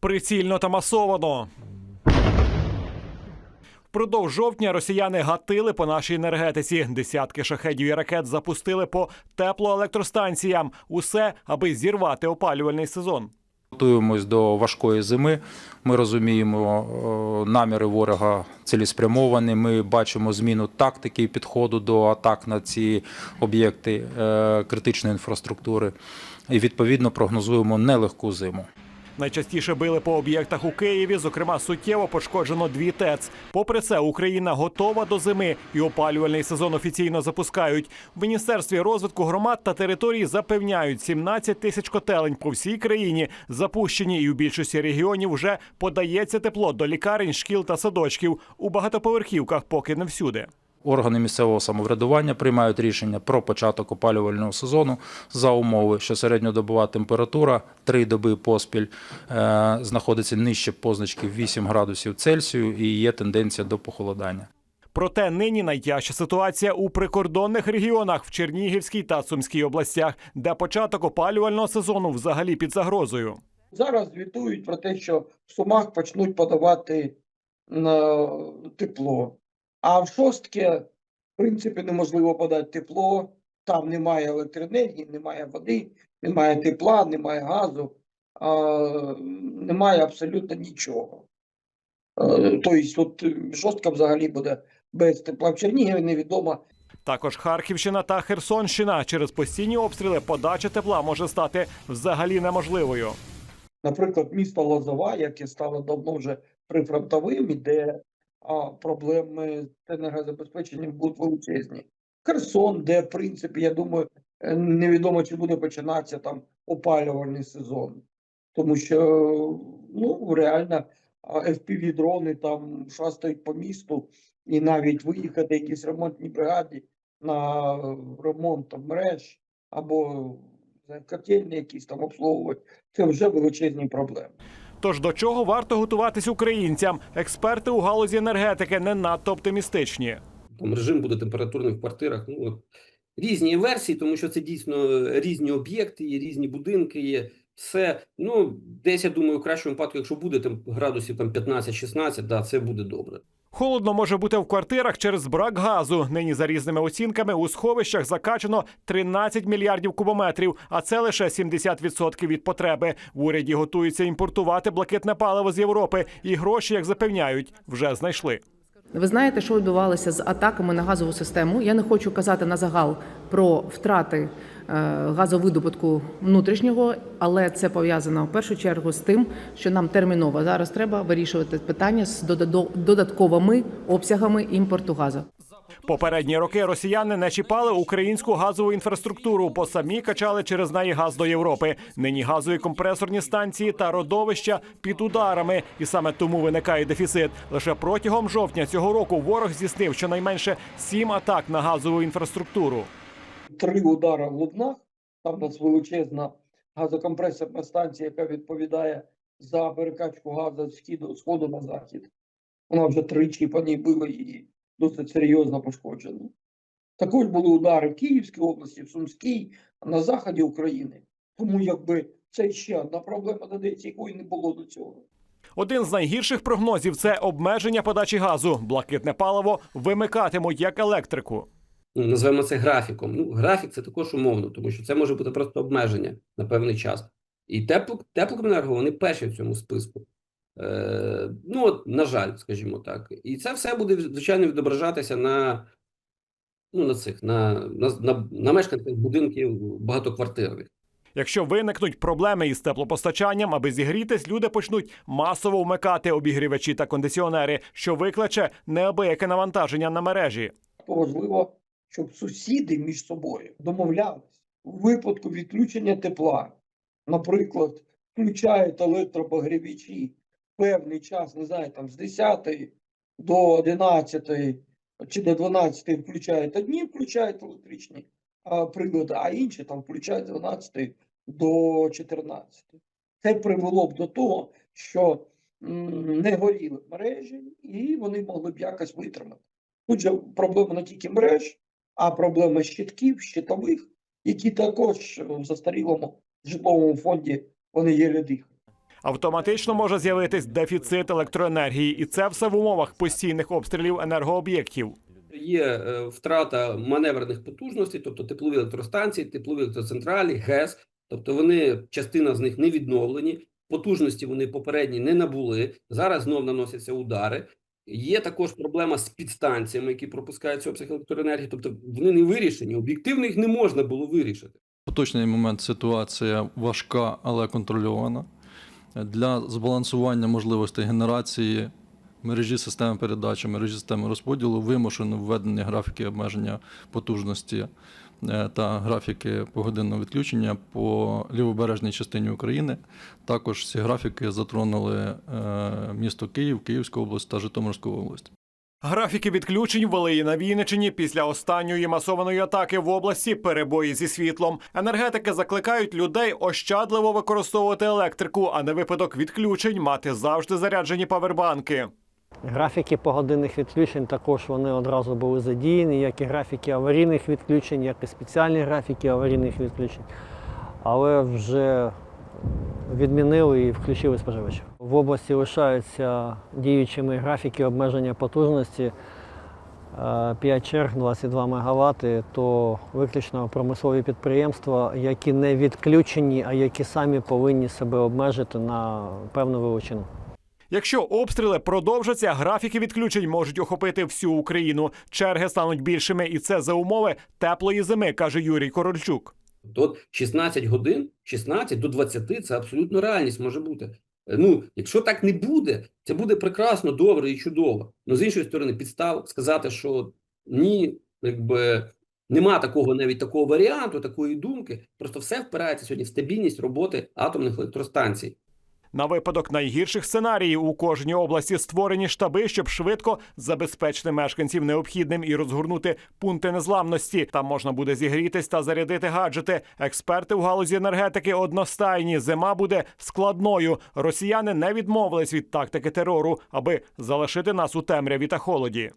Прицільно та масовано. Впродовж жовтня росіяни гатили по нашій енергетиці. Десятки шахедів і ракет запустили по теплоелектростанціям. Усе, аби зірвати опалювальний сезон. Готуємось до важкої зими. Ми розуміємо е, наміри ворога цілеспрямовані. Ми бачимо зміну тактики і підходу до атак на ці об'єкти е, критичної інфраструктури. І відповідно прогнозуємо нелегку зиму. Найчастіше били по об'єктах у Києві. Зокрема, суттєво пошкоджено дві ТЕЦ. Попри це, Україна готова до зими і опалювальний сезон офіційно запускають. В міністерстві розвитку громад та територій запевняють, 17 тисяч котелень по всій країні запущені, і у більшості регіонів вже подається тепло до лікарень, шкіл та садочків у багатоповерхівках, поки не всюди. Органи місцевого самоврядування приймають рішення про початок опалювального сезону за умови, що середньодобова температура три доби поспіль е, знаходиться нижче позначки 8 градусів Цельсію і є тенденція до похолодання. Проте нині найтяжча ситуація у прикордонних регіонах в Чернігівській та Сумській областях, де початок опалювального сезону взагалі під загрозою. Зараз звітують про те, що в Сумах почнуть подавати на тепло. А в Шостке, в принципі, неможливо подати тепло. Там немає електроенергії, немає води, немає тепла, немає газу, немає абсолютно нічого. Тобто, от Шостка взагалі буде без тепла. В Чернігові невідомо, Також Харківщина та Херсонщина через постійні обстріли подача тепла може стати взагалі неможливою. Наприклад, місто Лозова, яке стало давно вже прифронтовим, де а, проблеми з енергозабезпеченням будуть величезні. Херсон, де, в принципі, я думаю, е, невідомо, чи буде починатися там опалювальний сезон. Тому що ну, реально FPV-дрони там шастають по місту, і навіть виїхати якісь ремонтні бригаді на ремонт там, мереж або котельні якісь там обслуговувати, це вже величезні проблеми. Тож до чого варто готуватись українцям? Експерти у галузі енергетики не надто оптимістичні. там режим буде температурний в квартирах. Ну от різні версії, тому що це дійсно різні об'єкти, є різні будинки, є все. Ну десь я думаю, в кращому випадку, якщо буде там градусів там 15-16, да, це буде добре. Холодно може бути в квартирах через брак газу. Нині за різними оцінками у сховищах закачано 13 мільярдів кубометрів, а це лише 70% від потреби. В уряді готуються імпортувати блакитне паливо з Європи, і гроші, як запевняють, вже знайшли. Ви знаєте, що відбувалося з атаками на газову систему? Я не хочу казати на загал про втрати газовидобутку внутрішнього, але це пов'язано в першу чергу з тим, що нам терміново зараз треба вирішувати питання з додатковими обсягами імпорту газу. Попередні роки росіяни не чіпали українську газову інфраструктуру, бо самі качали через неї газ до Європи. Нині газові компресорні станції та родовища під ударами, і саме тому виникає дефіцит. Лише протягом жовтня цього року ворог здійснив щонайменше сім атак на газову інфраструктуру. Три удари в Лубнах, там у нас величезна газокомпресорна станція, яка відповідає за перекачку газу з східу, сходу на захід. Вона вже тричі по ній била її досить серйозно пошкоджена. Також були удари в Київській області, в Сумській, на заході України. Тому якби це ще одна проблема додається, якої не було до цього. Один з найгірших прогнозів це обмеження подачі газу. Блакитне паливо вимикатимуть як електрику. Ну, Назвемо це графіком. Ну, графік це також умовно, тому що це може бути просто обмеження на певний час. І тепло, теплокомуненерго, вони перші в цьому списку. Е, ну, от, на жаль, скажімо так. І це все буде, звичайно, відображатися на, ну, на цих, на, на, на, на мешканцях будинків багатоквартирних. Якщо виникнуть проблеми із теплопостачанням, аби зігрітись, люди почнуть масово вмикати обігрівачі та кондиціонери, що викличе неабияке навантаження на мережі. То важливо, щоб сусіди між собою домовлялись у випадку відключення тепла. Наприклад, включають електропогрівачі певний час, не знаю, там з 10 до 11 чи до 12 включають одні, включають електричні прилади, а інші там включають з 12 до 14. Це привело б до того, що не горіли мережі, і вони могли б якось витримати. Тут же проблема не тільки мереж, а проблема щитків, щитових, які також в застарілому житловому фонді вони є дихають. Автоматично може з'явитись дефіцит електроенергії, і це все в умовах постійних обстрілів енергооб'єктів. Є е, втрата маневрених потужностей, тобто теплові електростанції, теплові електроцентралі, ГЕС. Тобто вони частина з них не відновлені, потужності вони попередні не набули. Зараз знов наносяться удари. Є також проблема з підстанціями, які пропускають обсяг електроенергії. Тобто вони не вирішені. Об'єктивно їх не можна було вирішити. Поточний момент ситуація важка, але контрольована. Для збалансування можливостей генерації мережі системи передачі, мережі системи розподілу вимушено введені графіки обмеження потужності та графіки погодинного відключення по лівобережній частині України. Також ці графіки затронули е, місто Київ, Київську область та Житомирську область. Графіки відключень ввели і на Вінниччині після останньої масованої атаки в області перебої зі світлом. Енергетики закликають людей ощадливо використовувати електрику, а на випадок відключень мати завжди заряджені павербанки. Графіки погодинних відключень також вони одразу були задіяні, як і графіки аварійних відключень, як і спеціальні графіки аварійних відключень. Але вже відмінили і включили споживачів. В області лишаються діючими графіки обмеження потужності 5 черг 22 МВт, то виключно промислові підприємства, які не відключені, а які самі повинні себе обмежити на певну величину. Якщо обстріли продовжаться, графіки відключень можуть охопити всю Україну. Черги стануть більшими, і це за умови теплої зими, каже Юрій Корольчук. От 16 годин, 16 до 20 – це абсолютно реальність може бути. Е, Ну, якщо так не буде, це буде прекрасно, добре і чудово. Ну, з іншої сторони, підстав сказати, що ні, якби нема такого навіть такого варіанту, такої думки. Просто все впирається сьогодні в стабільність роботи атомних електростанцій. На випадок найгірших сценаріїв у кожній області створені штаби, щоб швидко забезпечити мешканців необхідним і розгорнути пункти незламності. Там можна буде зігрітись та зарядити гаджети. Експерти в галузі енергетики одностайні. Зима буде складною. Росіяни не відмовились від тактики терору, аби залишити нас у темряві та холоді.